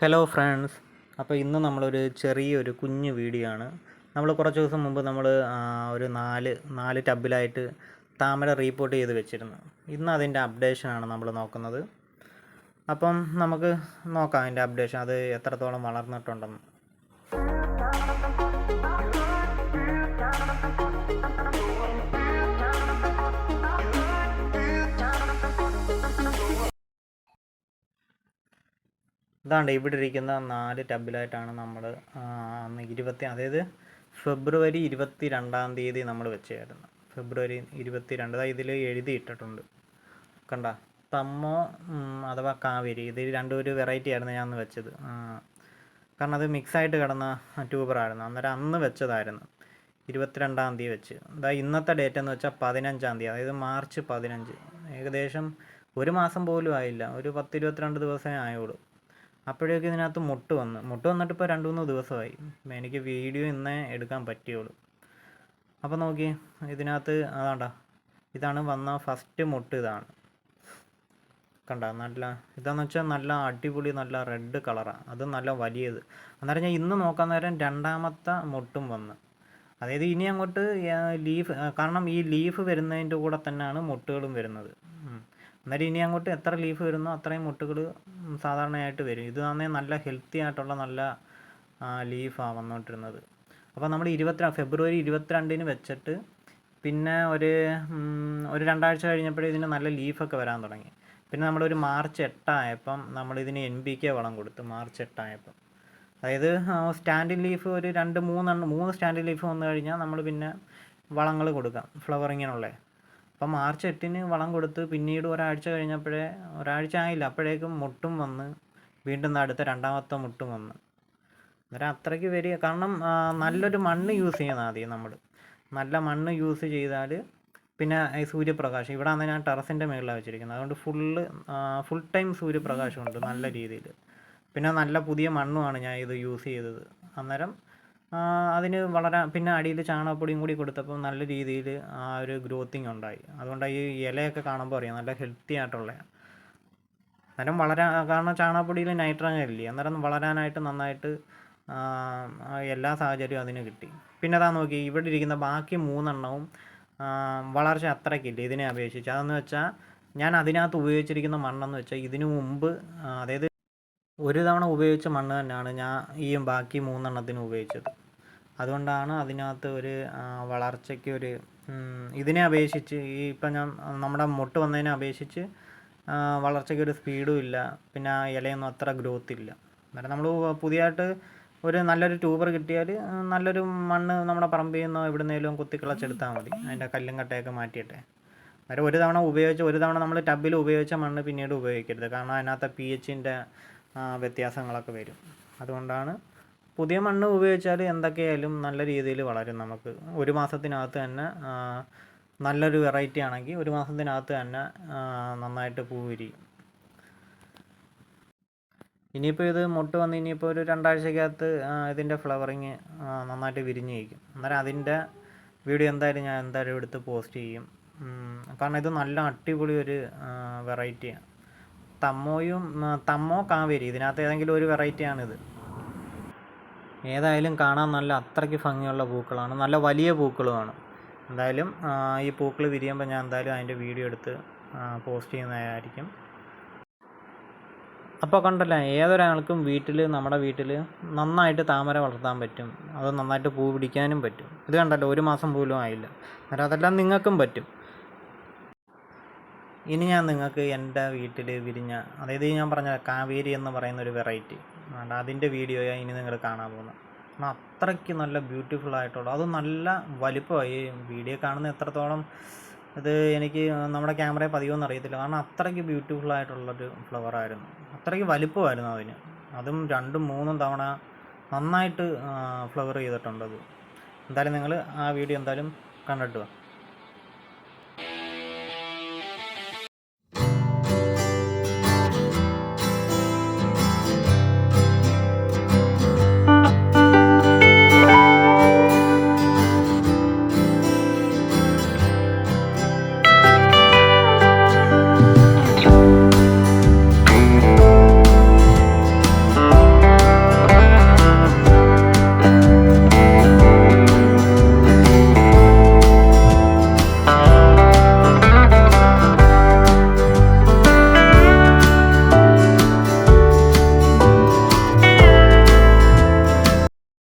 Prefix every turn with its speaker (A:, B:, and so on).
A: Hello friends അപ്പോൾ ഇന്ന് നമ്മളൊരു ചെറിയൊരു കുഞ്ഞു വീഡിയോ ആണ്. നമ്മൾ കുറച്ച് ദിവസം മുമ്പ് നമ്മൾ ഒരു നാല് നാല് ടബിലായിട്ട് താമര റീപ്പോർട്ട് ചെയ്ത് വെച്ചിരുന്നു. ഇന്ന് അതിന്റെ അപ്ഡേഷനാണ് നമ്മൾ നോക്കുന്നത്. അപ്പം നമുക്ക് നോക്കാം അതിന്റെ അപ്ഡേഷൻ അത് എത്രത്തോളം വളർന്നിട്ടുണ്ടെന്ന്. ഇതാണ്ട് ഇവിടെ ഇരിക്കുന്ന നാല് ടബിലായിട്ടാണ് നമ്മൾ അന്ന് ഇരുപത്തി അതായത് ഫെബ്രുവരി ഇരുപത്തി രണ്ടാം തീയതി നമ്മൾ വെച്ചായിരുന്നു ഫെബ്രുവരി ഇരുപത്തി രണ്ട് ഇതിൽ എഴുതിയിട്ടിട്ടുണ്ട്. കണ്ട? തമ്മോ അഥവാ കാവേരി ഇത് രണ്ടും വെറൈറ്റി ആയിരുന്നു ഞാൻ അന്ന് വെച്ചത്. കാരണം അത് മിക്സായിട്ട് കിടന്ന ട്യൂബറായിരുന്നു അന്നേരം അന്ന് വെച്ചതായിരുന്നു. ഇരുപത്തിരണ്ടാം തീയതി വെച്ച്. ഇതാ ഇന്നത്തെ ഡേറ്റ് എന്ന് വെച്ചാൽ പതിനഞ്ചാം തീയതി അതായത് മാർച്ച് പതിനഞ്ച്. ഏകദേശം ഒരു മാസം പോലും ആയില്ല. ഒരു പത്ത് ഇരുപത്തിരണ്ട് ദിവസമേ ആയുള്ളൂ. അപ്പോഴേക്കും ഇതിനകത്ത് മുട്ട് വന്ന്. മുട്ട് വന്നിട്ട് ഇപ്പോൾ രണ്ട് മൂന്ന് ദിവസമായി. എനിക്ക് വീഡിയോ ഇന്നേ എടുക്കാൻ പറ്റിയുള്ളൂ. അപ്പോൾ നോക്കി ഇതിനകത്ത് അതാണ്ട ഇതാണ് വന്ന ഫസ്റ്റ് മുട്ട് ഇതാണ്. കണ്ട നല്ല ഇതാന്ന് വെച്ചാൽ നല്ല അടിപൊളി നല്ല റെഡ് കളറാണ് അത് നല്ല വലിയത്. അന്നേരം ഞാൻ ഇന്ന് നോക്കാൻ നേരം രണ്ടാമത്തെ മുട്ടും വന്ന്. അതായത് ഇനി അങ്ങോട്ട് ലീഫ് കാരണം ഈ ലീഫ് വരുന്നതിന്റെ കൂടെ തന്നെയാണ് മുട്ടുകളും വരുന്നത്. അന്നേരം ഇനി അങ്ങോട്ട് എത്ര ലീഫ് വരുന്നോ അത്രയും മുട്ടുകൾ സാധാരണയായിട്ട് വരും. ഇത് തന്നെ നല്ല ഹെൽത്തി ആയിട്ടുള്ള നല്ല ലീഫാണ് വന്നുകൊണ്ടിരുന്നത് അപ്പോൾ നമ്മൾ ഇരുപത്തി ഫെബ്രുവരി ഇരുപത്തിരണ്ടിന് വെച്ചിട്ട് പിന്നെ ഒരു ഒരു രണ്ടാഴ്ച കഴിഞ്ഞപ്പോഴേ ഇതിന് നല്ല ലീഫൊക്കെ വരാൻ തുടങ്ങി. പിന്നെ നമ്മളൊരു മാർച്ച് എട്ടായപ്പം നമ്മളിതിന് എൻ ബി കെ വളം കൊടുത്തു മാർച്ച് എട്ടായപ്പം. അതായത് സ്റ്റാൻഡിങ് ലീഫ് ഒരു രണ്ട് മൂന്നെണ്ണം മൂന്ന് സ്റ്റാൻഡിങ് ലീഫ് വന്നു കഴിഞ്ഞാൽ നമ്മൾ പിന്നെ വളങ്ങൾ കൊടുക്കാം ഫ്ലവറിങ്ങിനുള്ള. അപ്പം മാർച്ച് എട്ടിന് വളം കൊടുത്ത് പിന്നീട് ഒരാഴ്ച കഴിഞ്ഞപ്പോഴേ ഒരാഴ്ച ആയില്ല അപ്പോഴേക്കും മുട്ടും വന്ന് വീണ്ടും അടുത്ത രണ്ടാമത്തെ മുട്ടും വന്ന്. അന്നേരം അത്രയ്ക്ക് വരിക കാരണം നല്ലൊരു മണ്ണ് യൂസ് ചെയ്യണം ആദ്യം നമ്മൾ നല്ല മണ്ണ് യൂസ് ചെയ്താൽ പിന്നെ ഈ സൂര്യപ്രകാശം ഇവിടെ ഞാൻ ടെറസിന്റെ മുകളിലാണ് വെച്ചിരിക്കുന്നത്. അതുകൊണ്ട് ഫുള്ള് ഫുൾ ടൈം സൂര്യപ്രകാശമുണ്ട് നല്ല രീതിയിൽ പിന്നെ നല്ല പുതിയ മണ്ണുമാണ് ഞാൻ ഇത് യൂസ് ചെയ്തത്. അന്നേരം അതിന് വളരെ പിന്നെ അടിയിൽ ചാണകപ്പൊടിയും കൂടി കൊടുത്തപ്പോൾ നല്ല രീതിയിൽ ആ ഒരു ഗ്രോത്തിങ് ഉണ്ടായി. അതുകൊണ്ട് ഈ ഇലയൊക്കെ കാണുമ്പോൾ അറിയാം നല്ല ഹെൽത്തി ആയിട്ടുള്ള അന്നേരം വളരാൻ കാരണം ചാണകപ്പൊടിയിൽ നൈട്രജൻ ഇല്ലേ? അന്നേരം വളരാനായിട്ട് നന്നായിട്ട് എല്ലാ സാഹചര്യവും അതിന് കിട്ടി. പിന്നെ അതാ നോക്കി ഇവിടെ ഇരിക്കുന്ന ബാക്കി മൂന്നെണ്ണവും വളർച്ച അത്രയ്ക്കില്ല ഇതിനെ അപേക്ഷിച്ച്. അതെന്ന് വെച്ചാൽ ഞാൻ അതിനകത്ത് ഉപയോഗിച്ചിരിക്കുന്ന മണ്ണെന്ന് വെച്ചാൽ ഇതിനു മുമ്പ് അതായത് ഒരു തവണ ഉപയോഗിച്ച മണ്ണ് തന്നെയാണ് ഞാൻ ഈ ബാക്കി മൂന്നെണ്ണത്തിനും ഉപയോഗിച്ചത്. അതുകൊണ്ടാണ് അതിനകത്ത് ഒരു വളർച്ചയ്ക്ക് ഒരു ഇതിനെ അപേക്ഷിച്ച് ഈ ഇപ്പം ഞാൻ നമ്മുടെ മുട്ട് വന്നതിനെ അപേക്ഷിച്ച് വളർച്ചയ്ക്ക് ഒരു സ്പീഡും ഇല്ല. പിന്നെ ആ ഇലയൊന്നും അത്ര ഗ്രോത്ത് ഇല്ല. അന്നേരം നമ്മൾ പുതിയതായിട്ട് ഒരു നല്ലൊരു ട്യൂബർ കിട്ടിയാൽ നല്ലൊരു മണ്ണ് നമ്മുടെ പറമ്പിൽ നിന്നോ എവിടുന്നേലും കുത്തിക്കിളച്ചെടുത്താൽ മതി. അതിന്റെ കല്ലും കട്ടയൊക്കെ മാറ്റിയിട്ടെ. അന്നേരം ഒരു തവണ ഉപയോഗിച്ച് ഒരു തവണ നമ്മൾ ടബിൽ ഉപയോഗിച്ച മണ്ണ് പിന്നീട് ഉപയോഗിക്കരുത്. കാരണം അതിനകത്ത് പി എച്ചിന്റെ വ്യത്യാസങ്ങളൊക്കെ വരും. അതുകൊണ്ടാണ് പുതിയ മണ്ണ് ഉപയോഗിച്ചാൽ എന്തൊക്കെയായാലും നല്ല രീതിയിൽ വളരും നമുക്ക്. ഒരു മാസത്തിനകത്ത് തന്നെ നല്ലൊരു വെറൈറ്റി ആണെങ്കിൽ ഒരു മാസത്തിനകത്ത് തന്നെ നന്നായിട്ട് പൂ വിരിയും. ഇനിയിപ്പോൾ ഇത് മുട്ട് വന്ന് ഇനിയിപ്പോൾ ഒരു രണ്ടാഴ്ചക്കകത്ത് ഇതിന്റെ ഫ്ലവറിങ് നന്നായിട്ട് വിരിഞ്ഞ് വയ്ക്കും അന്നേരം അതിന്റെ വീഡിയോ എന്തായാലും ഞാൻ എന്തായാലും എടുത്ത് പോസ്റ്റ് ചെയ്യും. കാരണം ഇത് നല്ല അടിപൊളി ഒരു വെറൈറ്റിയാണ് തമ്മോയും തമ്മോ കാവേരി. ഇതിനകത്ത് ഏതെങ്കിലും ഒരു വെറൈറ്റിയാണിത്. ഏതായാലും കാണാൻ നല്ല അത്രയ്ക്ക് ഭംഗിയുള്ള പൂക്കളാണ്. നല്ല വലിയ പൂക്കളുമാണ്. എന്തായാലും ഈ പൂക്കൾ വിരിയുമ്പോൾ ഞാൻ എന്തായാലും അതിന്റെ വീഡിയോ എടുത്ത് പോസ്റ്റ് ചെയ്യുന്നതായിരിക്കും. അപ്പോൾ കണ്ടല്ലോ ഏതൊരാൾക്കും വീട്ടിൽ നമ്മുടെ വീട്ടിൽ നന്നായിട്ട് താമര വളർത്താൻ പറ്റും. അത് നന്നായിട്ട് പൂ പിടിക്കാനും പറ്റും. ഇത് കണ്ടല്ലോ ഒരു മാസം പോലും ആയില്ല. അതെല്ലാം നിങ്ങൾക്കും പറ്റും. ഇനി ഞാൻ നിങ്ങൾക്ക് എന്റെ വീട്ടിൽ വിരിഞ്ഞ അതായത് ഞാൻ പറഞ്ഞ കാവേരി എന്ന് പറയുന്ന ഒരു വെറൈറ്റി അതിന്റെ വീഡിയോയാണ് ഇനി നിങ്ങൾ കാണാൻ പോകുന്നത്. കാരണം അത്രയ്ക്ക് നല്ല ബ്യൂട്ടിഫുൾ ആയിട്ടുള്ള അത് നല്ല വലിപ്പമായി വീഡിയോ കാണുന്ന എത്രത്തോളം ഇത് എനിക്ക് നമ്മുടെ ക്യാമറയെ പതിവൊന്നും അറിയത്തില്ല. കാരണം അത്രയ്ക്ക് ബ്യൂട്ടിഫുൾ ആയിട്ടുള്ളൊരു ഫ്ലവറായിരുന്നു അത്രയ്ക്ക് വലിപ്പമായിരുന്നു അതിന്. അതും രണ്ടും മൂന്നും തവണ നന്നായിട്ട് ഫ്ലവർ ചെയ്തിട്ടുണ്ടത് എന്തായാലും നിങ്ങൾ ആ വീഡിയോ എന്തായാലും കണ്ടിട്ട്